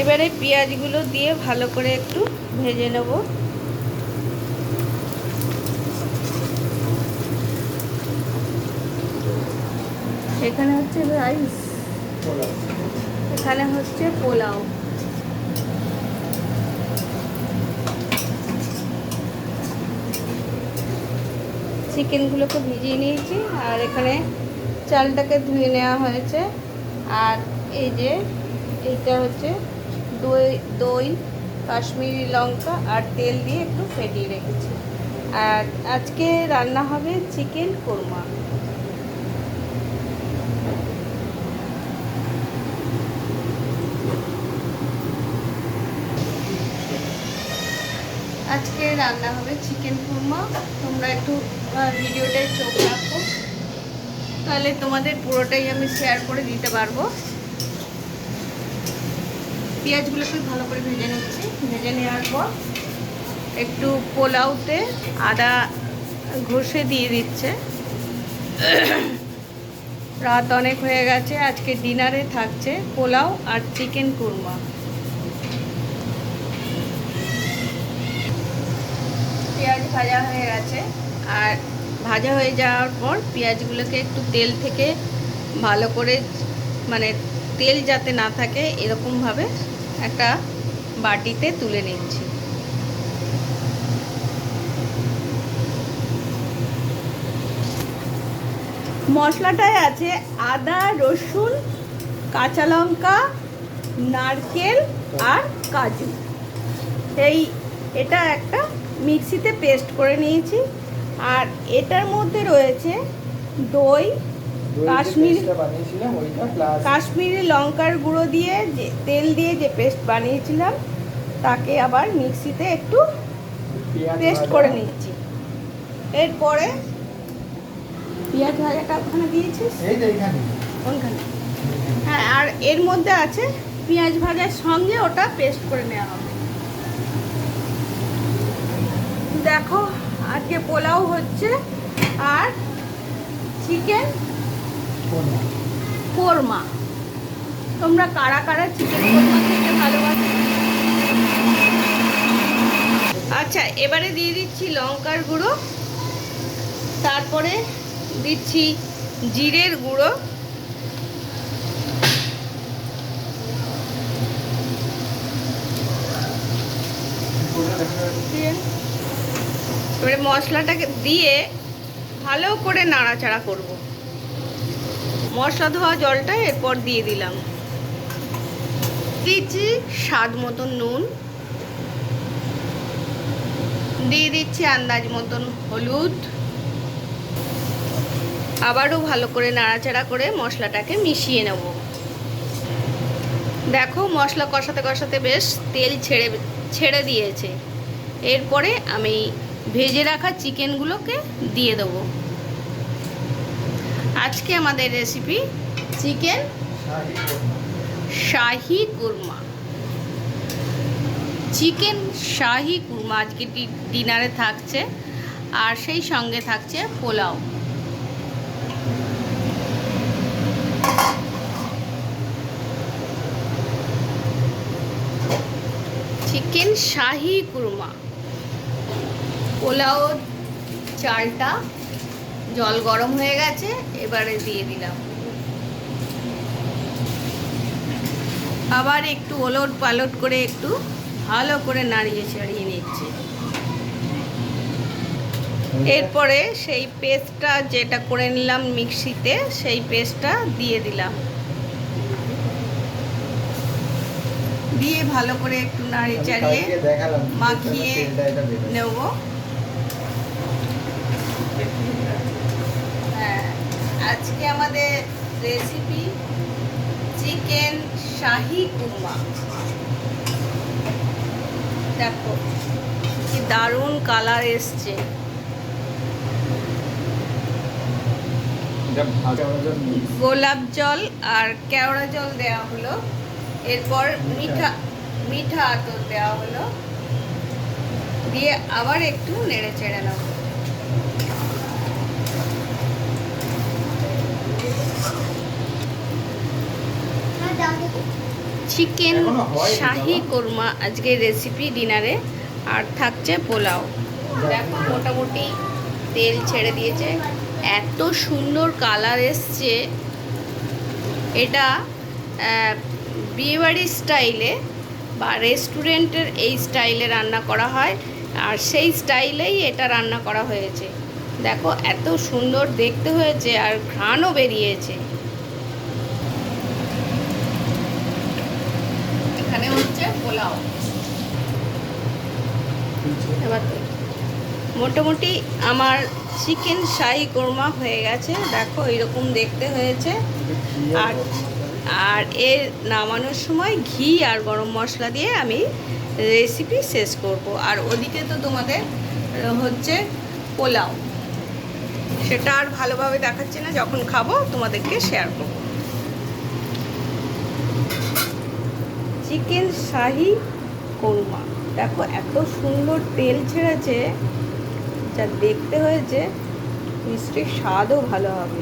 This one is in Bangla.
এবারে পেঁয়াজগুলো দিয়ে ভালো করে একটু ভেজে নেব। এখানে হচ্ছে রাইস। এখানে হচ্ছে পোলাও। চিকেনগুলোকে ভিজিয়ে নিয়েছি, আর এখানে চালটাকে ধুয়ে নেওয়া হয়েছে। আর এই যে, এইটা হচ্ছে দই দই, কাশ্মীরি লঙ্কা আর তেল দিয়ে একটু ফেটিয়ে রেখেছি। আর আজকে রান্না হবে চিকেন কোরমা। আজকে রান্না হবে চিকেন কুরমা। তোমরা একটু ভিডিওটায় চোখ রাখো। তাহলে তোমাদের পুরোটাই আমি শেয়ার করে দিতে পারব। পেঁয়াজগুলো খুব ভালো করে ভেজে নিচ্ছি। ভেজে নেওয়ার পর একটু পোলাওতে আদা ঘষে দিয়ে দিচ্ছে। রাত অনেক হয়ে গেছে, আজকে ডিনারে থাকছে পোলাও আর চিকেন কুরমা। পেঁয়াজ ভাজা হয়ে গেছে, আর ভাজা হয়ে যাওয়ার পর পেঁয়াজগুলোকে একটু তেল থেকে ভালো করে মানে তেল যাতে না থাকে, এরকমভাবে একটা বাটিতে তুলে নিচ্ছি। মশলাটায় আছে আদা, রসুন, কাঁচা লঙ্কা, নারকেল আর কাজু। এই, এটা একটা মিক্সিতে পেস্ট করে নিয়েছি। আর এটার মধ্যে রয়েছে দই কাশ্মীরি কাশ্মীরি লঙ্কার গুঁড়ো দিয়ে যে তেল দিয়ে যে পেস্ট বানিয়েছিলাম তাকে আবার মিক্সিতে একটু পেস্ট করে নিচ্ছি এরপরে পেঁয়াজ ভাজাটা ওখানে দিয়েছিস? এখানে হ্যাঁ আর এর মধ্যে আছে পেঁয়াজ ভাজার সঙ্গে ওটা পেস্ট করে নেওয়া হবে। দেখো আজকে পোলাও হচ্ছে আর চিকেন কোরমা। তোমরা কারা কারা চিকেন কোরমা খেতে ভালোবাসো? আচ্ছা এবারে দিয়ে দিচ্ছি লঙ্কার গুঁড়ো তারপরে দিচ্ছি জিরের গুঁড়ো দিয়ে এবারে মশলাটাকে দিয়ে ভালো করে নাড়াচাড়া করব। মশলা ধোয়া জলটা এরপর দিয়ে দিলাম। দিচ্ছি স্বাদ মতন নুন। দিয়ে দিচ্ছি আন্দাজ মতন হলুদ। আবারও ভালো করে নাড়াচাড়া করে মশলাটাকে মিশিয়ে নেব। দেখো মশলা কষাতে কষাতে বেশ তেল ছেড়ে ছেড়ে দিয়েছে। এরপরে আমি ভেজে রাখা চিকেনগুলোকে দিয়ে দেবো। আজকে আমাদের recipe chicken shahi korma. Chicken shahi korma আজকে ডিনারে থাকছে আর সেই সঙ্গে থাকছে পোলাও। চিকেন শাহি কুরমা। পোলাও চালটা জল গরম হয়ে গেছে এবারে দিয়ে দিলাম। আবার একটু ওলট পালট করে একটু ভালো করে নাড়িয়ে ছাড়িয়ে নিচ্ছে। এরপরে সেই পেস্টটা যেটা করে নিলাম মিক্সিতে সেই পেস্টটা দিয়ে দিলাম। দিয়ে ভালো করে একটু নাড়িয়ে চাড়িয়ে মাখিয়ে। নেব হ্যাঁ আজকে আমাদের রেসিপি চিকেন শাহি কুরমা। দেখো কি দারুণ কালার এসছে। গোলাপ জল আর কেওড়া জল দেওয়া হলো। এরপর মিঠা। মিঠা আতর দেওয়া হলো। দিয়ে আবার একটু নেড়ে চেড়ে নেব। চিকেন শাহি। কোরমা আজকে রেসিপি ডিনারে আর থাকছে পোলাও। দেখো মোটামুটি তেল ছেড়ে দিয়েছে। এত সুন্দর কালার এসছে। এটা বিয়েবাড়ির স্টাইলে বা রেস্টুরেন্টের এই স্টাইলে রান্না করা হয়। আর সেই স্টাইলেই এটা রান্না করা হয়েছে। দেখো এত সুন্দর দেখতে হয়েছে আর ঘ্রাণও বেরিয়েছে। এখানে হচ্ছে পোলাও। এবার মোটামুটি আমার চিকেন শাহি কোরমা হয়ে গেছে। দেখো এরকম দেখতে হয়েছে। আর আর এর নামানোর সময় ঘি আর গরম মশলা দিয়ে আমি রেসিপি শেষ করব। আর ওদিকে তো তোমাদের হচ্ছে পোলাও। সেটা আর ভালোভাবে দেখাচ্ছি না, যখন খাব তোমাদেরকে শেয়ার করব। চিকেন শাহি কোরমা। দেখো এত সুন্দর তেল ছেড়েছে, যা দেখতে হয়েছে, মিষ্টির স্বাদও ভালো হবে।